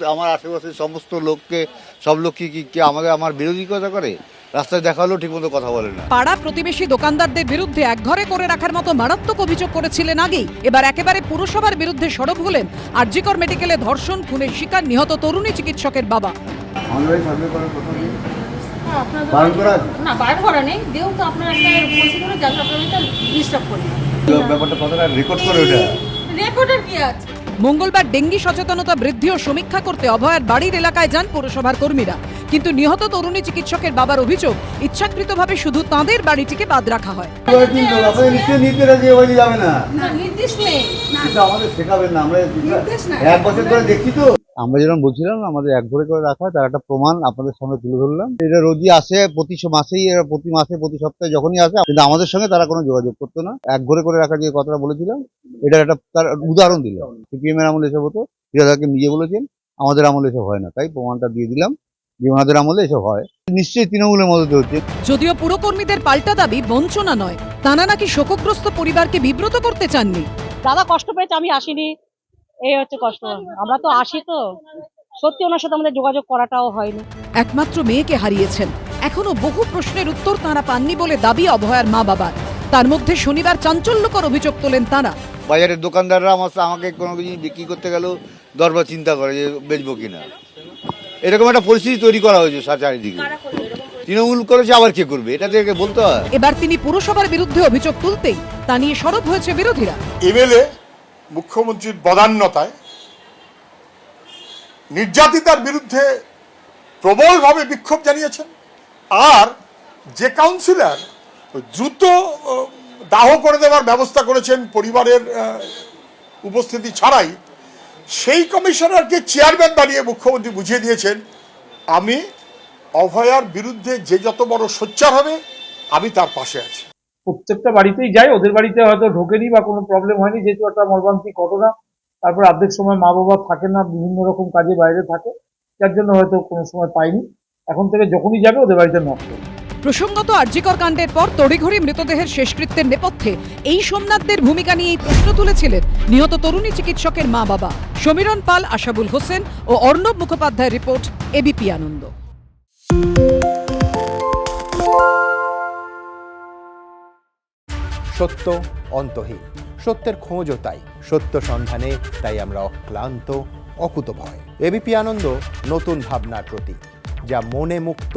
আমার আশেপাশের সমস্ত লোককে সব লোক কি কি- আমাকে আমার বিরোধিতা করে? রাস্তায় দেখা হলেও ঠিকমতো কথা বলে না। পাড়া প্রতিবেশী দোকানদারদের বিরুদ্ধে একঘরে করে রাখার মতো মারাত্মক অভিযোগ করেছিলেন আগেই। এবার একেবারে পুরসভার বিরুদ্ধে সরব হলেন আরজিকর মেডিকেলে ধর্ষণ খুনের শিকার নিহত তরুণী চিকিৎসকের বাবা। অনলাইন সার্ভে করার কথা নেই হ্যাঁ, বারণ করা না বারণ করা নেই। দিয়েও তো আপনার একটা বলছি করে যাতে আপনার ডিস্টার্ব করি ব্যাপারটা কথাটা রেকর্ড করে ওটা? রেকর্ডের কি আছে? মঙ্গলবার ডেঙ্গি সচেতনতা বৃদ্ধি ও সমীক্ষা করতে অভয়ার বাড়ির এলাকায় যান পুরসভার কর্মীরা। কিন্তু নিহত তরুণী চিকিৎসকের বাবার অভিযোগ ইচ্ছাকৃতভাবে শুধু তাঁদের বাড়িটিকে বাদ রাখা হয়। আপনাদের নিশ্চয়ই নিতে রাজি ওই যাবে না। না নির্দেশ নেই। কিন্তু আমাদের শেখাবেন না আমরা এক বছর ধরে দেখছি তো। আমরা যেরকম বলছিলাম আমাদের এক ঘরে করে রাখা হয় তার একটা প্রমাণ আপনাদের সামনে তুলে ধরলাম। এটা রোজই আসে প্রতি মাসেই এরা প্রতি মাসে প্রতি সপ্তাহে যখনই আসে কিন্তু আমাদের সঙ্গে তারা কোনো যোগাযোগ করতো না। এক ঘরে করে রাখার যে কথাটা বলেছিলাম এটার একটা তার উদাহরণ দিলাম। সিপিএম এর আমলে এসব হতো ফিরাদাকে নিজে বলেছেন আমাদের আমলে এসব হয় না। তাই প্রমাণটা দিয়ে দিলাম। যে ওনাদের আমলে এসব হয়। নিশ্চয়ই তৃণমূলের মদতে হচ্ছে। যদিও পুরকর্মীদের পাল্টা দাবি বঞ্চনা নয়। তারা নাকি শোকগ্রস্ত পরিবারকে বিব্রত করতে চাননি? দাদা কষ্ট পেয়েছে আমি আসিনি। এই হচ্ছে কষ্ট। আমরা তো আসি তো। সত্যি ওনার সাথে আমাদের যোগাযোগ করাটাও হয়নি। একমাত্র মেয়েকে হারিয়েছেন। এখনও বহু প্রশ্নের উত্তর তারা পাননি বলে দাবি অভয়ার মা বাবার। তার মধ্যে শনিবার চাঞ্চল্যকর অভিযোগ তোলেন তাঁরা। বাজারের দোকানদাররা আমার আমাকে কোনো কিছু বিক্রি করতে গেলেও দরবার চিন্তা করে যে বেচবো কিনা। এরকম একটা পরিস্থিতি তৈরি করা হয়েছে চারিদিকে। তৃণমূল করেছে আবার কে করবে? এটা থেকে বলতে হয়। এবার তিনি পুরসভার বিরুদ্ধে অভিযোগ তুলতেই তা নিয়ে সরব হয়েছে বিরোধীরা। এমএলএ মুখ্যমন্ত্রীর বদান্যতায় নির্যাতিতার বিরুদ্ধে প্রবলভাবে বিক্ষোভ জানিয়েছেন আর যে কাউন্সিলর দ্রুত দাহ করে দেওয়ার ব্যবস্থা করেছেন পরিবারের আহ, উপস্থিতি ছাড়াই সেই কমিশনারকে চেয়ারম্যান বানিয়ে মুখ্যমন্ত্রী বুঝিয়ে দিয়েছেন, আমি অভয়ার বিরুদ্ধে যে যত বড় সোচ্চার হবে, আমি তার পাশে আছি। প্রত্যেকটা বাড়িতেই যাই ওদের বাড়িতে হয়তো ঢোকেনি বা কোনো প্রবলেম হয়নি, যেহেতু একটা মর্মান্তিক ঘটনা। তারপর অর্ধেক সময় মা বাবা থাকে না, বিভিন্ন রকম কাজে বাইরে থাকে, যার জন্য হয়তো কোনো সময় পাইনি এখন থেকে যখনই যাবে, ওদের বাড়িতে করবে। প্রসঙ্গত আর্যিকর কাণ্ডের পর তড়িঘড়ি মৃতদেহের শেষকৃত্যের নেপথ্যে এই সোমনাথদের ভূমিকা নিয়ে এই প্রশ্ন তুলেছিলেন নিহত তরুণী চিকিৎসকের মা বাবা সমীরণ পাল, আশাবুল হোসেন ও অর্ণব মুখোপাধ্যায়ের রিপোর্ট এবিপি আনন্দ। সত্য অন্তহীন। সত্যের খোঁজও তাই। সত্য সন্ধানে তাই আমরা অক্লান্ত, অকুতভয়। এবিপি আনন্দ, নতুন ভাবনার প্রতীক, যা মনে মুক্ত